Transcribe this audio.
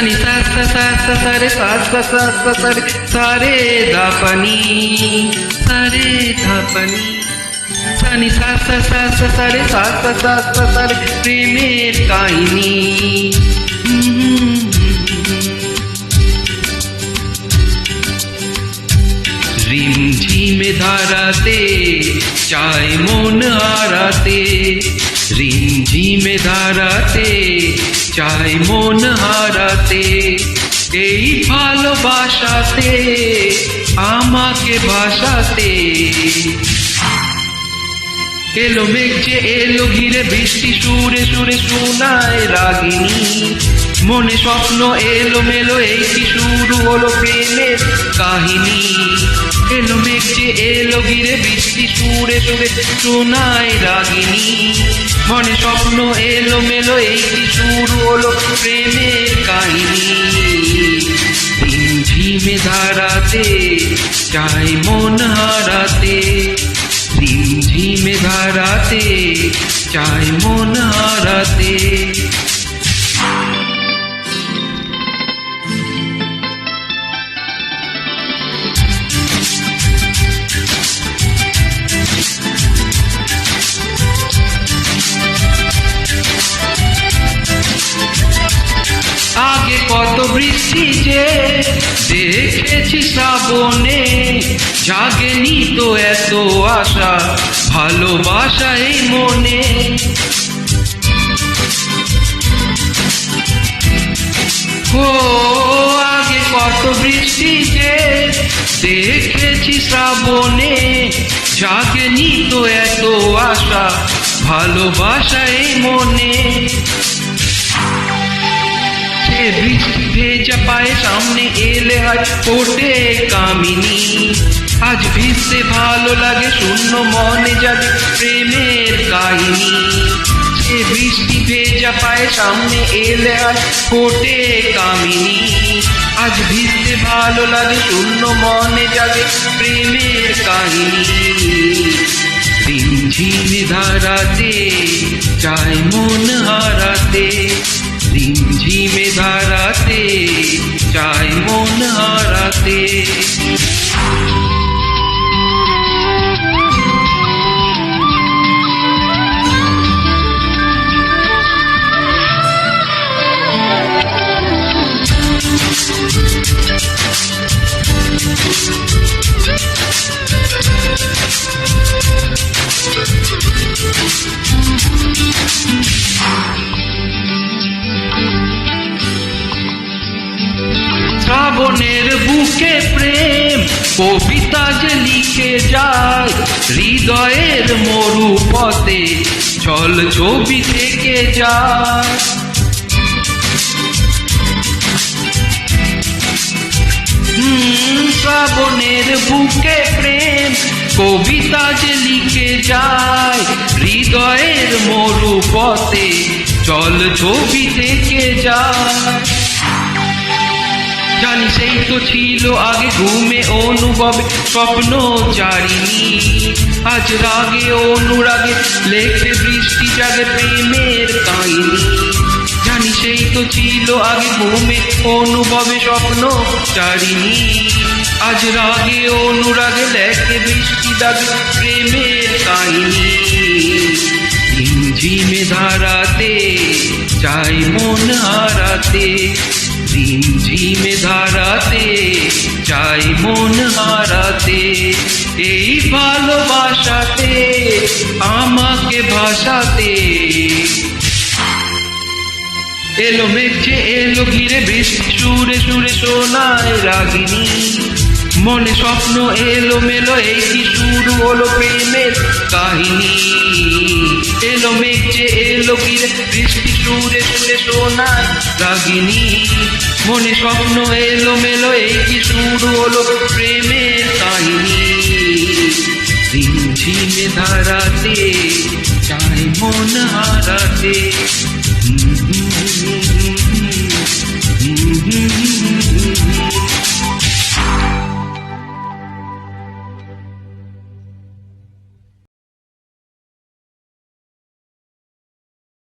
সানি সা সা সা সা সা রে সা সা সা সা সা রে সা রে ধা পানি সা রে ধা পানি সানি সা সা সা সা সা রে সা সা সা সা সা রে প্রেমের কাহিনী রিমঝিমে ধারাতে চায় মন হারাতে রিমঝিমে ধারাতে চায় মন হারাতে, এই ভালোবাসাতে, আমাকে ভাসাতে। এলো মেঘ যে এলো ঘিরে বৃষ্টি সুরে সুরে শোনায় রাগিনী। মনে স্বপ্ন এলো মেলো এই কি শুরু হলো প্রেমের কাহিনী। এলো যে এলো ঘিরে বৃষ্টি সুরে সুরে, শোনায় রাগিনী। মনে স্বপ্ন এলো মেলো এই কি শুরু হলো প্রেমের কাহিনী। ঝিমে ধারাতে, চাই মন হারাতে। ঝিমে ধারাতে, চাই মন হারাতে। বৃষ্টি যে দেখেছি শ্রাবণে, জাগেনি তো এত আশা, ভালোবাসা এই মনে। ও, আগে কত বৃষ্টি যে দেখেছি শ্রাবণে, জাগেনি তো এত আশা, ভালোবাসা এই মনে। সে বৃষ্টি ভেজা পায়ে সামনে এলে আজ ওঠে কামিনী। আজ ভিজতে ভালো লাগে, শূন্য মনে যাবে প্রেমের কাহিনী। সে বৃষ্টি ভেজা পায়ে সামনে এলে আজ ওঠে কামিনী। আজ ভিজতে ভালো লাগে, শূন্য মনে যাবে প্রেমের কাহিনী। রিমঝিমে ধারাতে, চাই মন হারাতে। রিমঝিমে ধারাতে চাই মন হারাতে। বুকে প্রেম, কবিতা যে লিখে যায়, হৃদয়ের মরু পথে ছল ছবি থেকে যায়। শ্রাবণের বুকে প্রেম, কবিতা যে লিখে যায়, হৃদয়ের মরু পথে চল ছবি থেকে যায়। জানি সেই তো ছিল আগে ঘুমে অনুভবে, স্বপ্ন চারিনি আজ রাগে, অনুরাগে, লেখে বৃষ্টি জাগে প্রেমের কাহিনী। জানি সেই তো ছিল আগে ঘুমে, অনুভবে স্বপ্ন চারিনি আজ রাগে, অনুরাগে, লেখে বৃষ্টি জাগে প্রেমের কাহিনী। ঝিমে ধারাতে, চাই মন হারাতে ঝিমে ধারাতে চাই মন হারাতে এই ভালোবাসাতে, আমাকে ভাসাতে। এলো মেঘে, এলো ঘিরে বৃষ্টি সুরে সুরে সোনায় রাগিনী। মনে স্বপ্ন এলো মেলো এই কি শুরু হলো প্রেমের কাহিনী। এলো মেঘে এলো ঘিরে বৃষ্টি সুরে সুরে শোনায় রাগিনী। মনে স্বপ্ন এলো মেলো এই কি শুরু হলো প্রেমের কাহিনী। ঝিমে ধারাতে চাই মন হারাতে।